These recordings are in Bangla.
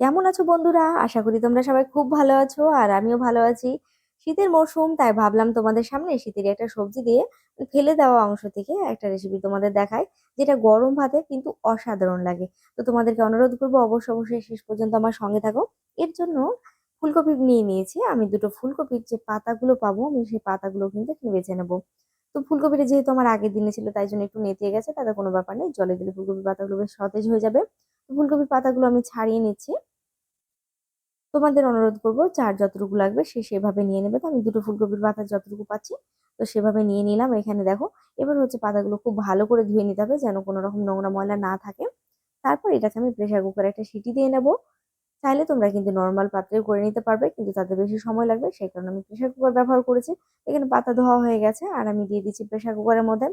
কেমন আছো বন্ধুরা? আশা করি তোমরা সবাই খুব ভালো আছো আর আমিও ভালো আছি। শীতের মরশুম তাই ভাবলাম তোমাদের সামনে শীতের একটা সবজি দিয়ে ফেলে দেওয়া অংশ থেকে একটা রেসিপি তোমাদের দেখাই যেটা গরম ভাতে কিন্তু অসাধারণ লাগে। তো তোমাদেরকে অনুরোধ করব অবশ্যই, অবশ্যই শেষ পর্যন্ত আমার সঙ্গে থাকো। এর জন্য ফুলকপি নিয়ে নিয়েছি। আমি দুটো ফুলকপির যে পাতাগুলো পাবো আমি সেই পাতাগুলো কিন্তু বেছে নেব। তো ফুলকপিটা যেহেতু আমার আগের দিনে ছিল তাই জন্য একটু নেতিয়ে গেছে তাতে কোনো ব্যাপার নেই। জলে দিলে ফুলকপির পাতাগুলো বেশ সতেজ হয়ে যাবে। ফুলকপির পাতাগুলো আমি ছাড়িয়ে নিচ্ছি। তোমাদের অনুরোধ করব চার যতটুকু লাগবে সে সেভাবে নিয়ে নেবে। তো আমি দুটো ফুলকপির পাতা যতটুকু পাচ্ছি, তো সেভাবে নিয়ে নিলাম। এখানে দেখো, এবার হচ্ছে পাতাগুলো খুব ভালো করে ধুয়ে নিতে হবে যেন কোনো রকম নোংরা ময়লা না থাকে। তারপর এটাকে আমি প্রেশার কুকারে একটা সিটি দিয়ে নেব। চাইলে তোমরা কিন্তু নর্মাল পাত্রেও করে নিতে পারবে, কিন্তু তাতে বেশি সময় লাগবে, সেই কারণে আমি প্রেশার কুকার ব্যবহার করেছি। এখানে পাতা ধোয়া হয়ে গেছে, আর আমি দিয়ে দিচ্ছি প্রেশার কুকারের মধ্যে।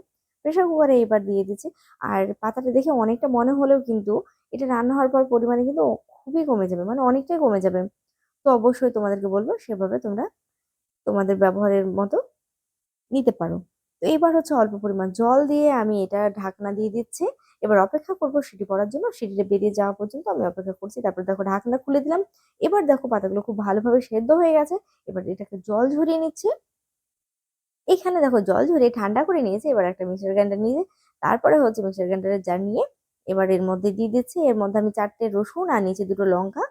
প্রেশার কুকারে এবার দিয়ে দিচ্ছি আর পাতাটা দেখে অনেকটা মনে হলেও কিন্তু এটা রান্না হওয়ার পর পরিমাণে কিন্তু খুবই কমে যাবে মানে অনেকটাই কমে যাবে। তো অবশ্যই তোমাদেরকে বলব, সেভাবে তোমরা তোমাদের ব্যবহারের মতো নিতে পারো। তো এবার হচ্ছে অল্প পরিমাণ জল দিয়ে আমি এটা ঢাকনা দিয়ে দিচ্ছি। এবার অপেক্ষা করব সিটি পড়ার জন্য। সিটিটা বেরিয়ে যাওয়া পর্যন্ত আমি অপেক্ষা করছি। তারপর দেখো ঢাকনা খুলে দিলাম। এবার দেখো পাতাগুলো খুব ভালোভাবে সেদ্ধ হয়ে গেছে। এবার এটাকে জল ঝরিয়ে নিচ্ছে। এখানে দেখো জল ঝরিয়ে ঠান্ডা করে নিয়েছে, এবার একটা মিক্সার গ্রাইন্ডার নিয়ে তারপরে হচ্ছে মিক্সার গ্রাইন্ডারের জার নিয়ে এবার এর মধ্যে দিয়ে দিচ্ছি। এর মধ্যে আমি চারটে রসুন আর নিচে দুটো লঙ্কা।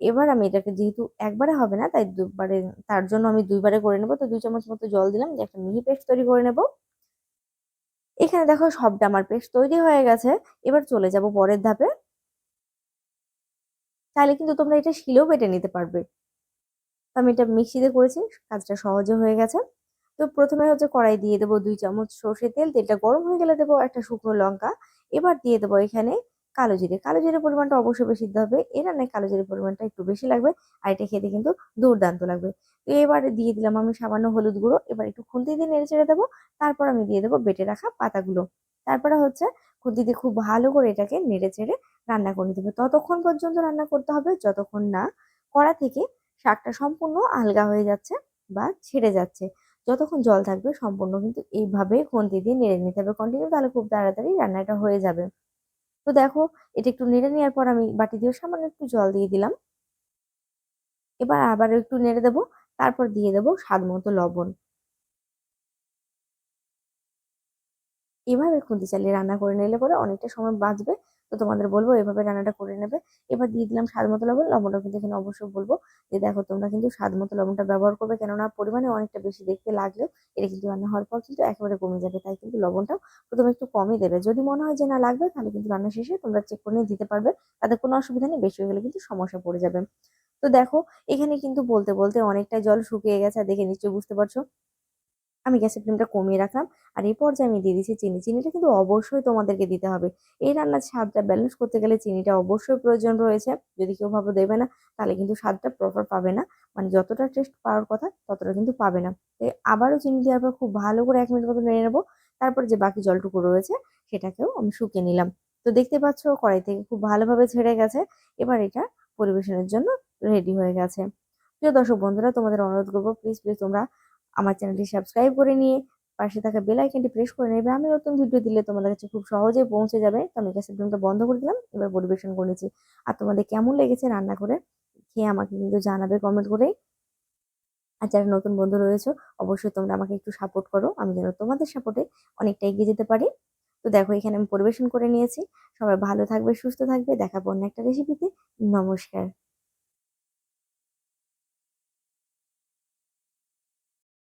এবার আমি এটাকে যেহেতু একবারে হবে না, তাই দুবারে, তার জন্য আমি দুইবারে করে নেব। তো দুই চামচ মতো জল দিলাম যে একটা মিহি পেস্ট তৈরি করে নেব। এখানে দেখো সবটা আমার পেস্ট তৈরি হয়ে গেছে। এবার চলে যাব পরের ধাপে। তাহলে কিন্তু তোমরা এটা শিলেও বেটে নিতে পারবে। আমি এটা মিক্সিতে করেছি, কাজটা সহজে হয়ে গেছে। তো প্রথমে হচ্ছে কড়াই দিয়ে দেবো দুই চামচ সর্ষে তেল, তেলটা গরম হয়ে গেলে দেবো একটা শুকনো লঙ্কা। এবার দিয়ে দেবো এখানে কালো জিরে। কালো জিরের পরিমাণটা অবশ্যই বেশি দিতে হবে। এ রান্নায় কালো জিরে পরিমাণটা একটু বেশি লাগবে আর এটা খেতে কিন্তু দুর্দান্ত লাগবে। তো এবার দিয়ে দিলাম আমি সামান্য হলুদ গুঁড়ো। এবার একটু খুন্তি দিয়ে নেড়ে চেড়ে দেবো। তারপর আমি দিয়ে দেবো বেটে রাখা পাতাগুলো। তারপরে হচ্ছে খুন্তি দিয়ে খুব ভালো করে এটাকে নেড়ে চেড়ে রান্না করে হবে। ততক্ষণ পর্যন্ত রান্না করতে হবে, যতক্ষণ না কড়া থেকে শাকটা সম্পূর্ণ আলগা হয়ে যাচ্ছে বা ছেড়ে যাচ্ছে। যতক্ষণ জল থাকবে সম্পূর্ণ কিন্তু এইভাবে খুন্তি দিয়ে নেড়ে নিতে হবে কন্টিনিউ তাহলে খুব তাড়াতাড়ি রান্নাটা হয়ে যাবে। তো দেখো, এটা একটু নেড়ে নেওয়ার পর আমি বাটি দিয়ে সামান্য একটু জল দিয়ে দিলাম। এবার আবার একটু নেড়ে দেবো, তারপর দিয়ে দেবো স্বাদ মতো লবণ। এভাবে খুন্তি চালিয়ে রান্না করে নিলে পরে অনেকটা সময় বাঁচবে। তো তোমাদের বলব, এভাবে রান্নাটা করে নেবে। এবার দিয়ে দিলাম স্বাদ মতো লবণ। লবণটা কিন্তু এখানে অবশ্যই বলব যে, দেখো তোমরা কিন্তু স্বাদ মতো লবণটা ব্যবহার করবে, কেননা পরিমাণে অনেকটা বেশি দেখতে লাগলেও এটা কিন্তু রান্না হওয়ার পর কিন্তু একেবারে কমে যাবে। তাই কিন্তু লবণটাও প্রথমে একটু কমই দেবে। যদি মনে হয় যে না লাগবে, তাহলে কিন্তু রান্না শেষে তোমরা চেক করে দিতে পারবে। তাতে কোনো অসুবিধা নেই, বেশি হয়ে গেলে কিন্তু সমস্যা পড়ে যাবে। তো দেখো, এখানে কিন্তু বলতে বলতে অনেকটা জল শুকিয়ে গেছে। দেখে নিশ্চয়ই বুঝতে পারছ আমি গ্যাসের ফ্লেমটা কমিয়ে রাখলাম। আর এই পর্যায়ে আমি দিয়ে দিচ্ছি চিনি। চিনিটা কিন্তু অবশ্যই তোমাদেরকে দিতে হবে। এই রান্নার স্বাদটা ব্যালেন্স করতে গেলে চিনিটা অবশ্যই প্রয়োজন রয়েছে। যদি কেউ ভাবে দেবে না, তাহলে কিন্তু স্বাদটা প্রপার পাবে না। মানে যতটা টেস্ট পাওয়ার কথা, ততটা কিন্তু পাবে না। তাই আবারও চিনি দেওয়ার পর খুব ভালো করে এক মিনিট মতো নেড়ে নেব। তারপর যে বাকি জলটুকু রয়েছে, সেটাকেও আমি শুকিয়ে নিলাম। তো দেখতে পাচ্ছ, কড়াই থেকে খুব ভালোভাবে ছেড়ে গেছে। এবার এটা পরিবেশনের জন্য রেডি হয়ে গেছে। প্রিয় দর্শক বন্ধুরা, তোমাদের অনুরোধ করব প্লিজ প্লিজ তোমরা আমার চ্যানেলটি সাবস্ক্রাইব করে নিয়ে পাশে থাকা বেল আইকনটি প্রেস করে নেবে। আমি নতুন ভিডিও দিলে তোমাদের কাছে খুব সহজেই পৌঁছে যাবে। তো আমি গ্যাসের ফ্লেমটা বন্ধ করে দিলাম। এবার পরিবেশন করে আর তোমাদের কেমন লেগেছে রান্না করে, খেয়ে আমাকে কিন্তু জানাবে কমেন্ট করেই আর যারা নতুন বন্ধু রয়েছে, অবশ্যই তোমরা আমাকে একটু সাপোর্ট করো। আমি যেন তোমাদের সাপোর্টে অনেকটা এগিয়ে যেতে পারি। তো দেখো, এখানে আমি পরিবেশন করে নিয়েছি। সবাই ভালো থাকবে, সুস্থ থাকবে। দেখাবো অন্য একটা রেসিপিতে নমস্কার।